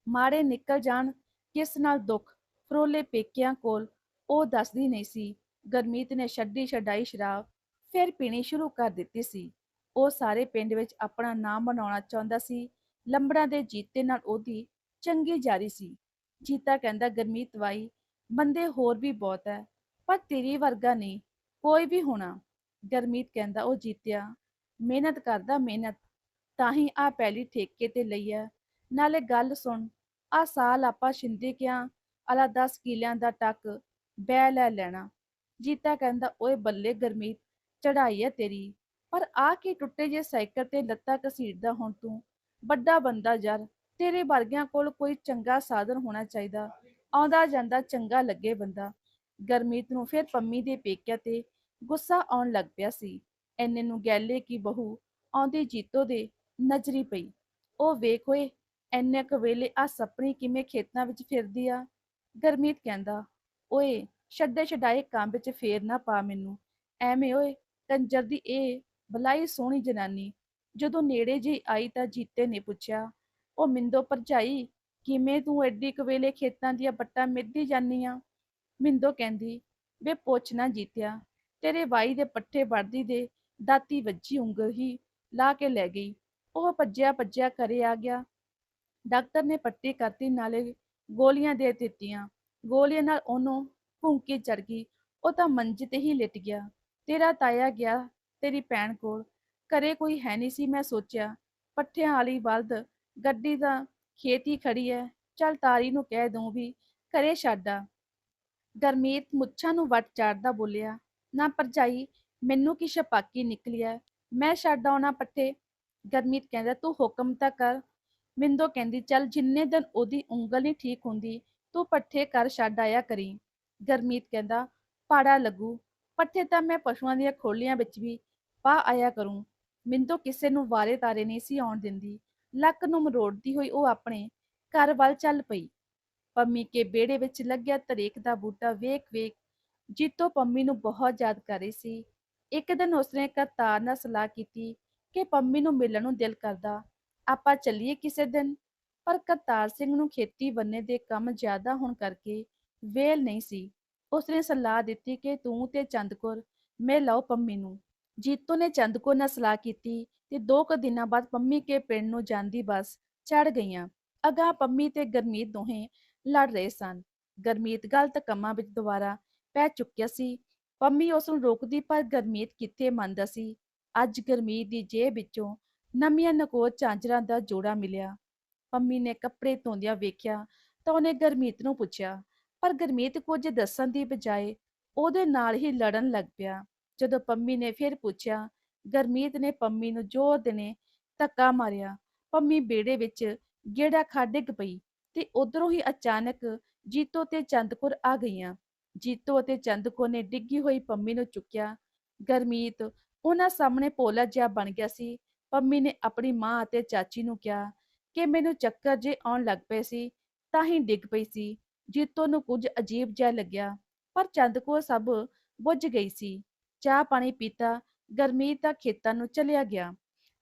ਮਾੜੇ ਨਿਕਲ ਜਾਣ, ਕਿਸ ਨਾਲ ਦੁੱਖ? ਫਰੋਲੇ ਪੇਕਿਆਂ ਕੋਲ, ਉਹ ਦੱਸਦੀ ਨਹੀਂ ਸੀ। ਗਰਮੀਤ ਨੇ ਛੱਡੀ ਛਡਾਈ ਸ਼ਰਾਬ, ਫਿਰ ਪੀਣੀ ਸ਼ੁਰੂ ਕਰ ਦਿੱਤੀ ਸੀ। ਉਹ ਸਾਰੇ ਪਿੰਡ ਵਿੱਚ ਆਪਣਾ ਨਾਮ ਬਣਾਉਣਾ ਚਾਹੁੰਦਾ ਸੀ। ਲੰਬੜਾਂ ਦੇ ਜੀਤੇ ਨਾਲ ਉਹਦੀ ਚੰਗੀ ਜਾਰੀ ਸੀ। ਜੀਤਾ ਕਹਿੰਦਾ, ਗਰਮੀਤ ਬਾਈ, ਬੰਦੇ ਹੋਰ ਵੀ ਬਹੁਤ ਹੈ ਪਰ ਤੇਰੀ ਵਰਗਾ ਨਹੀਂ, ਕੋਈ ਵੀ ਹੋਣਾ। ਗਰਮੀਤ ਕਹਿੰਦਾ, ਉਹ ਜੀਤਿਆ, ਮਿਹਨਤ ਕਰਦਾ ਮਿਹਨਤ, ਤਾਂ ਹੀ ਆ ਪਹਿਲੀ ਠੇਕੇ ਤੇ ਲਈ ਹੈ ਨਾਲੇ ਗੱਲ ਸੁਣ ਆ ਸਾਲ ਆਪਾਂ ਸ਼ਿੰਦੇ ਕਿਆਂ ਅਲਾ 10 ਕਿਲਿਆਂ ਦਾ ਟੱਕ ਬੈ ਲੈ ਲੈਣਾ। ਜੀਤਾ ਕਹਿੰਦਾ, ਓਏ ਬੱਲੇ ਗਰਮੀਤ ਚੜਾਈ ਹੈ ਤੇਰੀ, ਪਰ ਆ ਕੇ ਟੁੱਟੇ ਜੇ ਸਾਈਕਲ ਤੇ ਲੱਤਾਂ ਘਸੀੜਦਾ ਹੁਣ ਤੂੰ? ਵੱਡਾ ਬੰਦਾ ਯਾਰ ਤੇਰੇ ਵਰਗਿਆਂ ਕੋਲ ਕੋਈ ਚੰਗਾ ਸਾਧਨ ਹੋਣਾ ਚਾਹੀਦਾ। ਆਉਂਦਾ ਜਾਂਦਾ ਚੰਗਾ ਲੱਗੇ ਬੰਦਾ। ਗਰਮੀਤ ਨੂੰ ਫਿਰ ਪੰਮੀ ਦੇ ਪੇਕਿਆਂ ਤੇ ਗੁੱਸਾ ਆਉਣ ਲੱਗ ਪਿਆ ਸੀ। ਐਨੇ ਨੂੰ ਗੈਲੇ ਕੀ ਬਹੂ, ਆਉਂਦੀ ਜੀਤੋ ਦੇ ਨਜ਼ਰੀ ਪਈ। ਉਹ ਵੇਖ ਓਏ ਐਨੇ ਕੁ ਵੇਲੇ ਆ ਸਪਣੀ ਕਿਵੇਂ ਖੇਤਾਂ ਵਿੱਚ ਫਿਰਦੀ ਆ? ਗਰਮੀਤ ਕਹਿੰਦਾ, ਓਏ ਛੱਡੇ ਛਡਾਏ ਕੰਮ ਵਿੱਚ ਫੇਰ ਨਾ ਪਾ ਮੈਨੂੰ। ਐਵੇਂ ਓਏ, ਕੰਜਰ ਦੀ ਇਹ ਬਲਾਈ ਸੋਹਣੀ ਜਨਾਨੀ, ਜਦੋਂ ਨੇੜੇ ਜਿਹੀ ਆਈ ਤਾਂ ਜੀਤੇ ਨੇ ਪੁੱਛਿਆ ਉਹ ਮਿੰਦੋ ਭਰਜਾਈ, ਕਿਵੇਂ ਤੂੰ ਐਡੀ ਕੁ ਖੇਤਾਂ ਦੀਆਂ ਬੱਟਾਂ ਮਿੱਧੀ ਜਾਨੀ ਆ? ਮਿੰਦੋ ਕਹਿੰਦੀ, ਵੇ ਪੁੱਛ ਨਾ ਜੀਤਿਆ, ਤੇਰੇ ਬਾਈ ਦੇ ਪੱਠੇ ਵੜਦੀ ਦੇ ਦਾਤੀ ਵੱਜੀ ਉਂਗਲ ਹੀ ਲਾ ਕੇ ਲੈ ਗਈ। ਉਹ ਭੱਜਿਆ ਭੱਜਿਆ ਕਰੇ ਆ ਗਿਆ। ਡਾਕਟਰ ਨੇ ਪੱਟੀ ਕਰਤੀ, ਨਾਲੇ ਗੋਲੀਆਂ ਦੇ ਦਿੱਤੀਆਂ। ਗੋਲੀਆਂ ਨਾਲ ਉਹਨੂੰ ਭੁੰਕੀ ਚੜ ਗਈ। ਉਹ ਤਾਂ ਮੰਜੇ ਤੇ ਹੀ ਲਿਟ ਗਿਆ। ਤੇਰਾ ਤਾਇਆ ਗਿਆ ਤੇਰੀ ਭੈਣ ਕੋਲ। ਘਰੇ ਕੋਈ ਹੈ ਨਹੀਂ ਸੀ ਮੈਂ ਸੋਚਿਆ। ਪੱਠਿਆਂ ਵਾਲੀ ਬਲਦ, ਗੱਡੀ ਦਾ ਖੇਤੀ ਖੜੀ ਐ। ਚੱਲ ਤਾਰੀ ਨੂੰ ਕਹਿ ਦੂੰ ਵੀ ਘਰੇ ਛੱਡਾ ਗਰਮੀਤ ਮੁੱਛਾਂ ਨੂੰ ਵੱਟ ਚਾੜਦਾ ਬੋਲਿਆ, ਨਾ ਭਰਜਾਈ, ਮੈਨੂੰ ਕੀ ਛਪਾਕੀ ਨਿਕਲੀ ਐ? ਮੈਂ ਛੱਡ ਆਉਣਾ ਪੱਠੇ। ਗਰਮੀਤ ਕਹਿੰਦਾ, ਤੂੰ ਹੁਕਮ ਤਾਂ ਕਰ। ਮਿੰਦੋ ਕਹਿੰਦੀ, ਚੱਲ ਜਿੰਨੇ ਦਿਨ ਉਹਦੀ ਉਂਗਲ ਨਹੀਂ ਠੀਕ ਹੁੰਦੀ, ਤੂੰ ਪੱਠੇ ਕਰ, ਛੱਡ ਆਇਆ ਕਰੀ। ਗਰਮੀਤ ਕਹਿੰਦਾ, ਪਾੜਾ ਲੱਗੂ, ਪੱਠੇ ਤਾਂ ਮੈਂ ਪਸ਼ੂਆਂ ਦੀਆਂ ਖੋਲੀਆਂ ਵਿੱਚ ਵੀ ਪਾ ਆਇਆ ਕਰੂੰ। ਮਿੰਦੋ ਕਿਸੇ ਨੂੰ ਵਾਰੇ ਤਾਰੇ ਨਹੀਂ ਸੀ ਆਉਣ ਦਿੰਦੀ। ਲੱਕ ਨੂੰ ਮਰੋੜਦੀ ਹੋਈ ਉਹ ਆਪਣੇ ਘਰ ਵੱਲ ਚੱਲ ਪਈ। ਪੰਮੀ ਕੇ ਬੇੜੇ ਵਿੱਚ ਲੱਗਿਆ ਤਰੇਕ ਦਾ ਬੂਟਾ ਵੇਖ ਵੇਖ ਜੀਤੋ ਪੰਮੀ ਨੂੰ ਬਹੁਤ ਯਾਦ ਕਰ ਰਹੀ ਸੀ। ਇੱਕ ਦਿਨ ਉਸਨੇ ਕਰਤਾਰ ਨਾਲ ਸਲਾਹ ਕੀਤੀ ਕਿ ਪੰਮੀ ਨੂੰ ਮਿਲਣ ਨੂੰ ਦਿਲ ਕਰਦਾ, ਆਪਾਂ ਚੱਲੀਏ ਕਿਸੇ ਦਿਨ? ਪਰ ਕਰਤਾਰ ਸਿੰਘ ਨੂੰ ਖੇਤੀ ਬੰਨੇ ਦੇ ਕੰਮ ਜ਼ਿਆਦਾ ਹੋਣ ਕਰਕੇ ਵੇਲ ਨਹੀਂ ਸੀ। ਉਸਨੇ ਸਲਾਹ ਦਿੱਤੀ ਕਿ ਤੂੰ ਤੇ ਚੰਦਕੌਰ, ਮੈਂ ਲਓ ਪੰਮੀ ਨੂੰ। ਜੀਤੋ ਨੇ ਚੰਦਕੌਰ ਨਾਲ ਸਲਾਹ ਕੀਤੀ ਤੇ ਦੋ ਕੁ ਦਿਨਾਂ ਬਾਅਦ ਪੰਮੀ ਕੇ ਪਿੰਡ ਨੂੰ ਜਾਂਦੀ ਬੱਸ ਚੜ ਗਈਆਂ। ਅਗਾ ਪੰਮੀ ਤੇ ਗਰਮੀਤ ਦੋਹੇ ਲੜ ਰਹੇ ਸਨ। ਗਰਮੀਤ ਗਲਤ ਕੰਮਾਂ ਵਿੱਚ ਦੁਬਾਰਾ ਪੈ ਚੁੱਕਿਆ ਸੀ। ਪੰਮੀ ਉਸ ਨੂੰ ਰੋਕਦੀ ਪਰ ਗਰਮੀਤ ਕਿੱਥੇ ਮੰਨਦਾ ਸੀ? ਅੱਜ ਗਰਮੀਤ ਦੀ ਜੇਬ ਵਿੱਚੋਂ ਨਵੀਆਂ ਨਕੋਦ ਚਾਂਜਰਾਂ ਦਾ ਜੋੜਾ ਮਿਲਿਆ। ਪੰਮੀ ਨੇ ਕੱਪੜੇ ਧੋਂਦਿਆਂ ਵੇਖਿਆ ਤਾਂ ਉਹਨੇ ਗਰਮੀਤ ਨੂੰ ਪੁੱਛਿਆ ਪਰ ਗਰਮੀਤ ਕੁਝ ਦੱਸਣ ਦੀ ਬਜਾਏ ਉਹਦੇ ਨਾਲ ਹੀ ਲੜਨ ਲੱਗ ਪਿਆ। ਜਦੋਂ ਪੰਮੀ ਨੇ ਫਿਰ ਪੁੱਛਿਆ, ਗਰਮੀਤ ਨੇ ਪੰਮੀ ਨੂੰ ਜ਼ੋਰ ਦੇਣੇ ਧੱਕਾ ਮਾਰਿਆ। ਪੰਮੀ ਬੇੜੇ ਵਿੱਚ ਗੇੜਾ ਖਾ ਡਿੱਗ ਪਈ ਤੇ ਉਧਰੋਂ ਹੀ ਅਚਾਨਕ ਜੀਤੋ ਤੇ ਚੰਦਕੁਰ ਆ ਗਈਆਂ। ਜੀਤੋ ਅਤੇ ਚੰਦਕੁਰ ਨੇ ਡਿੱਗੀ ਹੋਈ ਪੰਮੀ ਨੂੰ ਚੁੱਕਿਆ। ਗਰਮੀਤ, ਉਹਨਾਂ ਸਾਹਮਣੇ ਪੋਲਾ ਜਿਹਾ ਬਣ ਗਿਆ ਸੀ। ਪੰਮੀ ਨੇ ਆਪਣੀ ਮਾਂ ਅਤੇ ਚਾਚੀ ਨੂੰ ਕਿਹਾ ਕਿ ਮੈਨੂੰ ਚੱਕਰ ਜੇ ਆਉਣ ਲੱਗ ਪਏ ਸੀ ਤਾਂ ਹੀ ਡਿੱਗ ਪਈ ਸੀ। ਜੀਤੋ ਨੂੰ ਕੁਝ ਅਜੀਬ ਜਿਹਾ ਲੱਗਿਆ, ਪਰ ਚੰਦ ਕੋਲ ਸਭ ਬੁੱਝ ਗਈ ਸੀ। ਚਾਹ ਪਾਣੀ ਪੀਤਾ ਗਰਮੀਤ ਦਾ ਖੇਤਾਂ ਨੂੰ ਚਲਿਆ ਗਿਆ।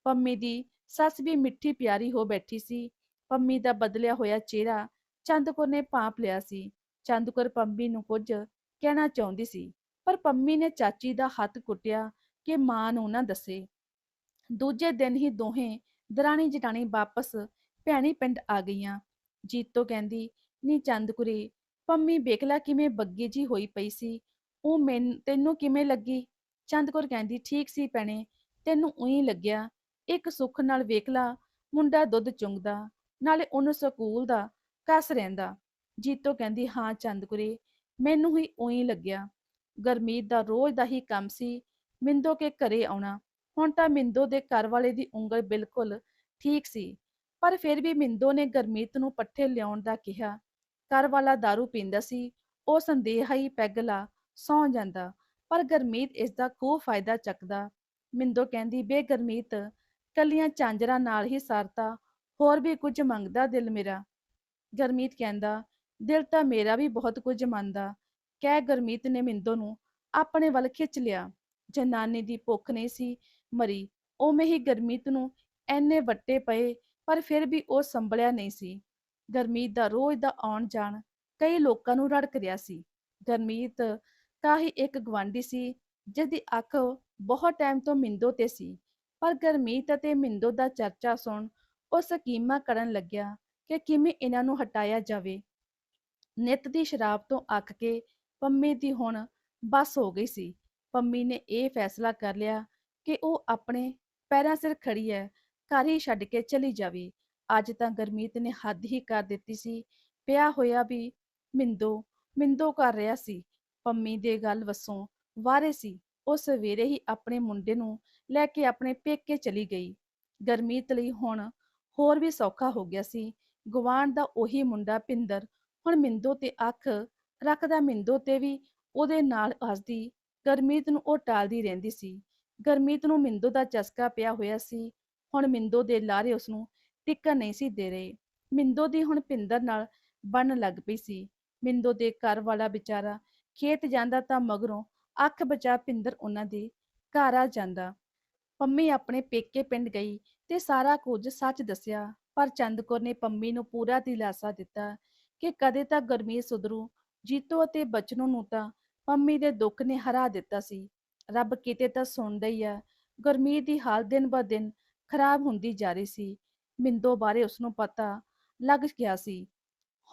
ਪੰਮੀ ਦੀ ਸੱਸ ਵੀ ਮਿੱਠੀ ਪਿਆਰੀ ਹੋ ਬੈਠੀ ਸੀ। ਪੰਮੀ ਦਾ ਬਦਲਿਆ ਹੋਇਆ ਚਿਹਰਾ ਚੰਦਕੌਰ ਨੇ ਭਾਂਪ ਲਿਆ ਸੀ। ਚੰਦਕੁਰ ਪੰਮੀ ਨੂੰ ਕੁਝ ਕਹਿਣਾ ਚਾਹੁੰਦੀ ਸੀ, ਪਰ ਪੰਮੀ ਨੇ ਚਾਚੀ ਦਾ ਹੱਥ ਕੁੱਟਿਆ ਕਿ ਮਾਂ ਨੂੰ ਨਾ ਦੱਸੇ। ਦੂਜੇ ਦਿਨ ਹੀ ਦੋਹੇ ਦਰਾਣੀ ਜਟਾਣੀ ਵਾਪਸ ਭੈਣੀ ਪਿੰਡ ਆ ਗਈਆਂ। ਜੀਤੋ ਕਹਿੰਦੀ ਨੀ ਚੰਦਕੁਰੇ ਪੰਮੀ ਵੇਖਲਾ ਕਿਵੇਂ ਬੱਗੀ ਜੀ ਹੋਈ ਪਈ ਸੀ। ਉਹ ਮੈਨ, ਤੈਨੂੰ ਕਿਵੇਂ ਲੱਗੀ? ਚੰਦਕੁਰ ਕਹਿੰਦੀ, ਠੀਕ ਸੀ ਭੈਣੇ, ਤੈਨੂੰ ਉਹੀ ਲੱਗਿਆ। ਇੱਕ ਸੁੱਖ ਨਾਲ ਵੇਖਲਾ ਮੁੰਡਾ ਦੁੱਧ ਚੁੰਗਦਾ, ਨਾਲੇ ਉਹਨੂੰ ਸਕੂਲ ਦਾ ਕੱਸ ਰਹਿੰਦਾ। ਜੀਤੋ ਕਹਿੰਦੀ, ਹਾਂ ਚੰਦਕੁਰੀ ਮੈਨੂੰ ਹੀ ਉਹੀ ਲੱਗਿਆ। ਗਰਮੀਤ ਦਾ ਰੋਜ਼ ਦਾ ਹੀ ਕੰਮ ਸੀ, ਮਿੰਦੋ ਕੇ ਘਰੇ ਆਉਣਾ। ਹੁਣ ਤਾਂ ਮਿੰਦੋ ਦੇ ਘਰ ਵਾਲੇ ਦੀ ਉਂਗਲ ਬਿਲਕੁਲ ਠੀਕ ਸੀ, ਪਰ ਫਿਰ ਵੀ ਮਿੰਦੋ ਨੇ ਗਰਮੀਤ ਨੂੰ ਪੱਠੇ ਲਿਆਉਣ ਦਾ ਕਿਹਾ। ਘਰ ਵਾਲਾ दारू ਪੀਂਦਾ ਸੀ, ਉਹ ਸੰਦੇਹਾ ਹੀ ਪੈਗ ਲਾ ਸੌਂ ਜਾਂਦਾ, ਪਰ ਗਰਮੀਤ ਇਸ ਦਾ ਖੂਬ ਫਾਇਦਾ ਚੱਕਦਾ? ਮਿੰਦੋ ਕਹਿੰਦੀ ਬੇ ਗਰਮੀਤ ਕੱਲੀਆਂ ਚਾਂਜਰਾਂ ਨਾਲ ਹੀ ਸਰਤਾ, ਹੋਰ ਵੀ ਕੁਝ ਮੰਗਦਾ ਦਿਲ ਮੇਰਾ? ਗਰਮੀਤ ਕਹਿੰਦਾ, ਦਿਲ ਤਾਂ ਮੇਰਾ ਵੀ ਬਹੁਤ ਕੁਝ ਮੰਨਦਾ। ਕਹਿ ਗਰਮੀਤ ਨੇ ਮਿੰਦੋ ਨੂੰ ਆਪਣੇ ਵੱਲ ਖਿੱਚ ਲਿਆ। ਜਨਾਨੀ ਦੀ ਭੁੱਖ ਨਹੀਂ ਸੀ ਮਰੀ, ਉਵੇਂ ਹੀ ਗਰਮੀਤ ਨੂੰ ਐਨੇ ਵੱਟੇ ਪਏ, ਪਰ ਫਿਰ ਵੀ ਉਹ ਸੰਭਲਿਆ ਨਹੀਂ ਸੀ। ਗਰਮੀਤ ਦਾ ਰੋਜ਼ ਦਾ ਆਉਣ ਜਾਣ ਕਈ ਲੋਕਾਂ ਨੂੰ ਰੜਕ ਰਿਹਾ ਸੀ। ਗਰਮੀਤ ਤਾਂ ਹੀ ਇੱਕ ਗਵਾਂਢੀ ਸੀ ਜਿਸ ਦੀ ਅੱਖ ਬਹੁਤ ਟਾਈਮ ਤੋਂ ਮਿੰਦੋ ਤੇ ਸੀ। ਪਰ ਗਰਮੀਤ ਅਤੇ ਮਿੰਦੋ ਦਾ ਚਰਚਾ ਸੁਣ ਉਹ ਸਕੀਮਾਂ ਕਰਨ ਲੱਗਿਆ ਕਿ ਕਿਵੇਂ ਇਹਨਾਂ ਨੂੰ ਹਟਾਇਆ ਜਾਵੇ। ਨਿੱਤ ਦੀ ਸ਼ਰਾਬ ਤੋਂ ਅੱਕ ਕੇ ਪੰਮੀ ਦੀ ਹੁਣ ਬਸ ਹੋ ਗਈ ਸੀ। ਪੰਮੀ ਨੇ ਇਹ ਫੈਸਲਾ ਕਰ ਲਿਆ ਕਿ ਉਹ ਆਪਣੇ ਪੈਰਾਂ ਸਿਰ ਖੜੀ ਹੈ, ਘਰ ਹੀ ਛੱਡ ਕੇ ਚਲੀ ਜਾਵੇ। ਅੱਜ ਤਾਂ ਗਰਮੀਤ ਨੇ ਹੱਦ ਹੀ ਕਰ ਦਿੱਤੀ ਸੀ। ਪਿਆ ਹੋਇਆ ਵੀ ਮਿੰਦੋ ਮਿੰਦੋ ਕਰ ਰਿਹਾ ਸੀ। ਪੰਮੀ ਦੇ ਗੱਲ ਵਸੋਂ ਵਾਰੇ ਸੀ। ਉਹ ਸਵੇਰੇ ਹੀ ਆਪਣੇ ਮੁੰਡੇ ਨੂੰ ਲੈ ਕੇ ਆਪਣੇ ਪੇਕੇ ਚਲੀ ਗਈ। ਗਰਮੀਤ ਲਈ ਹੁਣ ਹੋਰ ਵੀ ਸੌਖਾ ਹੋ ਗਿਆ ਸੀ। ਗਵਾਂਢ ਦਾ ਉਹੀ ਮੁੰਡਾ ਪਿੰਦਰ ਹੁਣ ਮਿੰਦੋ ਤੇ ਅੱਖ ਰੱਖਦਾ ਮਿੰਦੋ ਤੇ ਵੀ ਉਹਦੇ ਨਾਲ ਹੱਸਦੀ। ਗਰਮੀਤ ਨੂੰ ਉਹ ਟਾਲਦੀ ਰਹਿੰਦੀ ਸੀ। ਗਰਮੀਤ ਨੂੰ ਮਿੰਦੋ ਦਾ ਚਸਕਾ ਪਿਆ ਹੋਇਆ ਸੀ। ਹੁਣ ਮਿੰਦੋ ਦੇ ਲਾਰੇ ਉਸ ਨੂੰ ਟਿਕਣ ਨਹੀਂ ਸੀ ਦੇ ਰਹੇ। ਮਿੰਦੋ ਦੀ ਹੁਣ ਪਿੰਦਰ ਨਾਲ ਬਣਨ ਲੱਗ ਪਈ ਸੀ। ਮਿੰਦੋ ਦੇ ਘਰ ਵਾਲਾ ਵਿਚਾਰਾ ਖੇਤ ਜਾਂਦਾ ਤਾਂ ਮਗਰੋਂ ਅੱਖ ਬਚਾ ਪਿੰਦਰ ਉਹਨਾਂ ਦੇ ਘਰ ਆ ਜਾਂਦਾ। ਪੰਮੀ ਆਪਣੇ ਪੇਕੇ ਪਿੰਡ ਗਈ ਤੇ ਸਾਰਾ ਕੁਝ ਸੱਚ ਦੱਸਿਆ, ਪਰ ਚੰਦਕੌਰ ਨੇ ਪੰਮੀ ਨੂੰ ਪੂਰਾ ਦਿਲਾਸਾ ਦਿੱਤਾ ਕਿ ਕਦੇ ਤਾਂ ਗਰਮੀਤ ਸੁਧਰੂ, ਜੀਤੋ ਅਤੇ ਬਚਨੋ ਨੂੰ ਤਾਂ ਪੰਮੀ ਦੇ ਦੁੱਖ ਨੇ ਹਰਾ ਦਿੱਤਾ ਸੀ। ਰੱਬ ਕਿਤੇ ਤਾਂ ਸੁਣਦਾ ਹੀ ਆ ਗਰਮੀਤ ਦੀ ਹਾਲ ਦਿਨ ਬ ਦਿਨ ਖਰਾਬ ਹੁੰਦੀ ਜਾ ਰਹੀ ਸੀ। ਮਿੰਦੋ ਬਾਰੇ ਉਸਨੂੰ ਪਤਾ ਲੱਗ ਗਿਆ ਸੀ।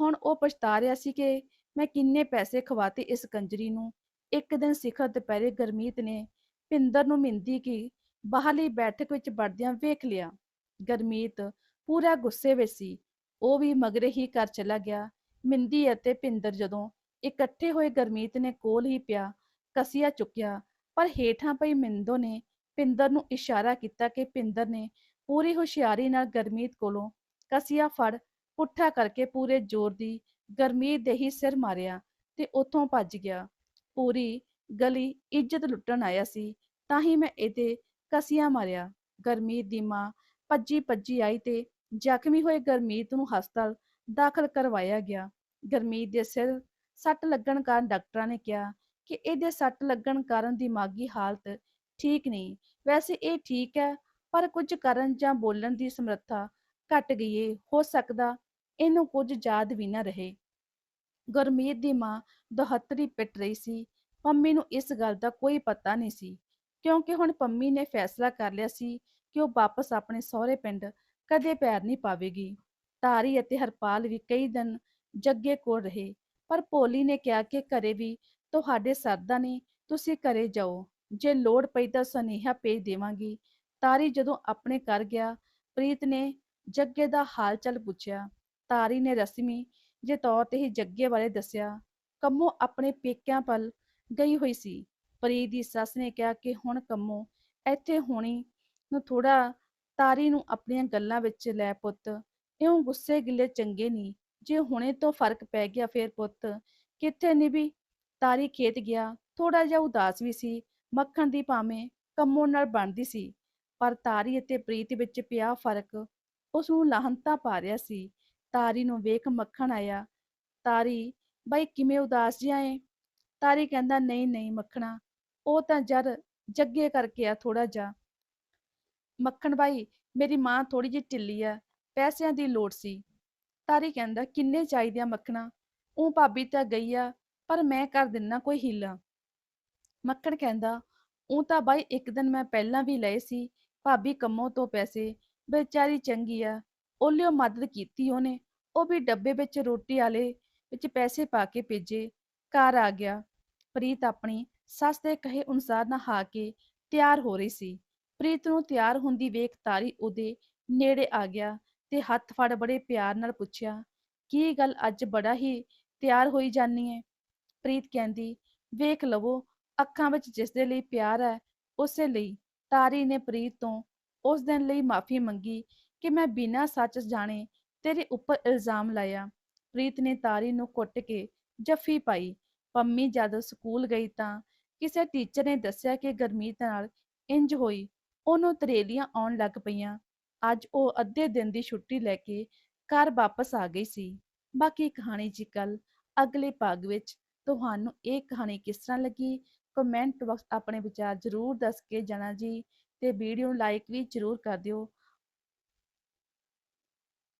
ਹੁਣ ਉਹ ਪਛਤਾ ਰਿਹਾ ਸੀ ਕਿ ਮੈਂ ਕਿੰਨੇ ਪੈਸੇ ਖਵਾਤੇ ਇਸ ਕੰਜਰੀ ਨੂੰ। ਇੱਕ ਦਿਨ ਸਿਖਰ ਦੁਪਹਿਰੇ ਗਰਮੀਤ ਨੇ ਪਿੰਦਰ ਨੂੰ ਮਿੰਦੀ ਕਿ ਬਾਹਰਲੀ ਬੈਠਕ ਵਿੱਚ ਵੜਦਿਆਂ ਵੇਖ ਲਿਆ। ਗਰਮੀਤ ਪੂਰਾ ਗੁੱਸੇ ਵਿੱਚ ਸੀ। ਉਹ ਵੀ ਮਗਰੇ ਹੀ ਘਰ ਚਲਾ ਗਿਆ। ਮਿੰਦੀ ਅਤੇ ਪਿੰਦਰ ਜਦੋਂ ਇਕੱਠੇ ਹੋਏ ਗਰਮੀਤ ਨੇ ਕੋਲ ਹੀ ਪਿਆ, ਕਸੀਆ ਚੁੱਕਿਆ। ਪਰ ਹੇਠਾਂ ਪਈ ਮਿੰਦੋ ਨੇ ਪਿੰਦਰ ਨੂੰ ਇਸ਼ਾਰਾ ਕੀਤਾ ਕਿ ਪਿੰਦਰ ਨੇ ਪੂਰੀ ਹੁਸ਼ਿਆਰੀ ਨਾਲ ਗਰਮੀਤ ਕੋਲੋਂ ਕਸੀਆ ਫੜ ਪੁੱਠਾ ਕਰਕੇ ਪੂਰੇ ਜ਼ੋਰ ਦੀ ਗਰਮੀਤ ਦੇ ਹੀ ਸਿਰ ਮਾਰਿਆ ਤੇ ਉੱਥੋਂ ਭੱਜ ਗਿਆ। ਪੂਰੀ ਗਲੀ ਇੱਜ਼ਤ ਲੁੱਟਣ ਆਇਆ ਸੀ, ਤਾਂ ਹੀ ਮੈਂ ਇਹਦੇ ਕਸੀਆ ਮਾਰਿਆ। ਗਰਮੀਤ ਦੀ ਮਾਂ ਭੱਜੀ ਭੱਜੀ ਆਈ ਤੇ ਜ਼ਖਮੀ ਹੋਏ ਗਰਮੀਤ ਨੂੰ ਹਸਪਤਾਲ ਦਾਖਲ ਕਰਵਾਇਆ ਗਿਆ। ਗਰਮੀਤ ਦੇ ਸਿਰ ਸੱਟ ਲੱਗਣ ਕਾਰਨ ਡਾਕਟਰਾਂ ਨੇ ਕਿਹਾ ਕਿ ਇਹਦੇ ਸੱਟ ਲੱਗਣ ਕਾਰਨ ਦਿਮਾਗੀ ਹਾਲਤ ਠੀਕ ਨਹੀਂ। ਵੈਸੇ ਇਹ ਠੀਕ ਹੈ ਪਰ ਕੁਝ ਕਰਨ ਜਾਂ ਬੋਲਣ ਦੀ ਸਮਰੱਥਾ ਘਟ ਗਈ ਏ, ਹੋ ਸਕਦਾ ਇਹਨੂੰ ਕੁਝ ਯਾਦ ਵੀ ਨਾ ਰਹੇ। ਗੁਰਮੀਤ ਦੀ ਮਾਂ ਦਹੱਤਰੀ ਪਿੱਟ ਰਹੀ ਸੀ। ਪੰਮੀ ਨੂੰ ਇਸ ਗੱਲ ਦਾ ਕੋਈ ਪਤਾ ਨਹੀਂ ਸੀ, ਕਿਉਂਕਿ ਹੁਣ ਪੰਮੀ ਨੇ ਫੈਸਲਾ ਕਰ ਲਿਆ ਸੀ ਕਿ ਉਹ ਵਾਪਸ ਆਪਣੇ ਸਹੁਰੇ ਪਿੰਡ ਕਦੇ ਪੈਰ ਨਹੀਂ ਪਾਵੇਗੀ। ਤਾਰੀ ਅਤੇ ਹਰਪਾਲ ਵੀ ਕਈ ਦਿਨ ਜੱਗੇ ਕੋਲ ਰਹੇ, ਪਰ ਭੋਲੀ ਨੇ ਕਿਹਾ ਕਿ ਘਰੇ ਵੀ ਤੁਹਾਡੇ ਸਰਦਾ ਨੇ ਤੁਸੀਂ ਘਰੇ ਜਾਓ। ਜੇ ਲੋੜ ਪਈ ਤਾਂ ਸੁਨੇਹਾ ਭੇਜ ਦੇਵਾਂਗੀ। ਤਾਰੀ ਜਦੋਂ ਆਪਣੇ ਘਰ ਗਿਆ, ਪ੍ਰੀਤ ਨੇ ਜੱਗੇ ਦਾ ਹਾਲ ਚਾਲ ਪੁੱਛਿਆ। ਤਾਰੀ ਨੇ ਰਸਮੀ ਜੇ ਤੌਰ ਤੇ ਹੀ ਜੱਗੇ ਬਾਰੇ ਦੱਸਿਆ, ਕੰਮੋ ਆਪਣੇ ਪੇਕਿਆਂ ਪਲ ਗਈ ਹੋਈ ਸੀ। ਪ੍ਰੀਤ ਦੀ ਸੱਸ ਨੇ ਕਿਹਾ ਕਿ ਹੁਣ ਕੰਮੋ ਇੱਥੇ ਹੋਣੀ ਨੂੰ ਥੋੜਾ ਤਾਰੀ ਨੂੰ ਆਪਣੀਆਂ ਗੱਲਾਂ ਵਿੱਚ ਲੈ ਪੁੱਤ, ਇਉਂ ਗੁੱਸੇ ਗਿੱਲੇ ਚੰਗੇ ਨਹੀਂ ਜੇ ਹੁਣੇ ਤੋਂ ਫ਼ਰਕ ਪੈ ਗਿਆ ਫੇਰ ਪੁੱਤ, ਕਿੱਥੇ ਨਿਭੀ ਤਾਰੀ ਖੇਤ ਗਿਆ ਥੋੜਾ ਜਿਹਾ ਉਦਾਸ ਵੀ ਸੀ, ਮੱਖਣ ਦੀ ਭਾਵੇਂ ਕੰਮੋ ਨਾਲ ਬਣਦੀ ਸੀ। ਪਰ ਤਾਰੀ ਅਤੇ ਪ੍ਰੀਤ ਵਿੱਚ ਪਿਆ ਫ਼ਰਕ, ਉਸ ਨੂੰ ਲਾਹਨਤਾਂ ਪਾ ਰਿਹਾ ਸੀ। ਤਾਰੀ ਨੂੰ ਵੇਖ ਮੱਖਣ ਆਇਆ, ਤਾਰੀ, ਬਾਈ ਕਿਵੇਂ ਉਦਾਸ ਜਿਹਾ ਏ? ਤਾਰੀ ਕਹਿੰਦਾ, ਨਹੀਂ ਨਹੀਂ ਮੱਖਣਾ, ਉਹ ਤਾਂ ਜਰ ਜੱਗੇ ਕਰਕੇ ਆ ਥੋੜਾ ਜਾ ਮੱਖਣ ਬਾਈ, ਮੇਰੀ ਮਾਂ ਥੋੜੀ ਜਿਹੀ ਢਿੱਲੀ ਆ, ਪੈਸਿਆਂ ਦੀ ਲੋੜ ਸੀ। ਤਾਰੀ ਕਹਿੰਦਾ, ਕਿੰਨੇ ਚਾਹੀਦੇ ਆ ਮੱਖਣਾ? ਉਹ ਭਾਬੀ ਤਾਂ ਗਈ ਆ, ਪਰ ਮੈਂ ਕਰ ਦਿੰਨਾ ਕੋਈ ਹੀਲਾ। ਮੱਖਣ ਕਹਿੰਦਾ, ਉਹ ਤਾਂ ਬਾਈ ਇੱਕ ਦਿਨ ਮੈਂ ਪਹਿਲਾਂ ਵੀ ਲਏ ਸੀ ਭਾਬੀ ਕੰਮੋਂ ਤੋਂ ਪੈਸੇ ਵਿਚਾਰੀ ਚੰਗੀ ਆ ਉਹਲਿਓ ਮਦਦ ਕੀਤੀ ਉਹਨੇ ਉਹ ਵੀ ਡੱਬੇ ਵਿੱਚ ਰੋਟੀ ਵਾਲੇ ਵਿੱਚ ਪੈਸੇ ਪਾ ਕੇ ਭੇਜੇ, ਘਰ ਆ ਗਿਆ। ਪ੍ਰੀਤ ਆਪਣੀ ਸੱਸ ਦੇ ਕਹੇ ਅਨੁਸਾਰ ਨਹਾ ਕੇ ਤਿਆਰ ਹੋ ਰਹੀ ਸੀ। ਪ੍ਰੀਤ ਨੂੰ ਤਿਆਰ ਹੁੰਦੀ ਵੇਖ ਤਾਰੀ ਉਹਦੇ ਨੇੜੇ ਆ ਗਿਆ ਤੇ ਹੱਥ ਫੜ ਬੜੇ ਪਿਆਰ ਨਾਲ ਪੁੱਛਿਆ, ਕੀ ਗੱਲ ਅੱਜ ਬੜਾ ਹੀ ਤਿਆਰ ਹੋਈ ਜਾਨੀ ਹੈ ਪ੍ਰੀਤ ਕਹਿੰਦੀ, ਵੇਖ ਲਵੋ, ਅੱਖਾਂ ਵਿੱਚ ਜਿਸ ਦੇ ਲਈ ਪਿਆਰ ਹੈ, ਉਸੇ ਲਈ। ਤਾਰੀ ਨੇ ਪ੍ਰੀਤ ਤੋਂ ਉਸ ਦਿਨ ਲਈ ਮਾਫੀ ਮੰਗੀ ਕਿ ਮੈਂ ਬਿਨਾਂ ਸੱਚ ਜਾਣੇ ਤੇਰੇ ਉੱਪਰ ਇਲਜ਼ਾਮ ਲਾਇਆ। ਪ੍ਰੀਤ ਨੇ ਤਾਰੀ ਨੂੰ ਕੁੱਟ ਕੇ ਜੱਫੀ ਪਾਈ। ਪੰਮੀ ਜਦ ਸਕੂਲ ਗਈ ਤਾਂ ਕਿਸੇ ਟੀਚਰ ਨੇ ਦੱਸਿਆ ਕਿ ਗਰਮੀਤ ਨਾਲ ਇੰਜ ਹੋਈ। ਉਹਨੂੰ ਤਰੇਲੀਆਂ ਆਉਣ ਲੱਗ ਪਈਆਂ। ਅੱਜ ਉਹ ਅੱਧੇ ਦਿਨ ਦੀ ਛੁੱਟੀ ਲੈ ਕੇ ਘਰ ਵਾਪਸ ਆ ਗਈ ਸੀ। ਬਾਕੀ ਕਹਾਣੀ ਜੀ ਕੱਲ ਅਗਲੇ ਭਾਗ ਵਿੱਚ। ਤੁਹਾਨੂੰ ਇਹ ਕਹਾਣੀ ਕਿਸ ਤਰ੍ਹਾਂ ਲੱਗੀ? ਕਮੈਂਟ ਬਾਕਸ ਆਪਣੇ ਵਿਚਾਰ ਜ਼ਰੂਰ ਦੱਸ ਕੇ ਜਾਣਾ ਜੀ ਤੇ ਵੀਡੀਓ ਨੂੰ ਲਾਈਕ ਵੀ ਜ਼ਰੂਰ ਕਰ ਦਿਓ।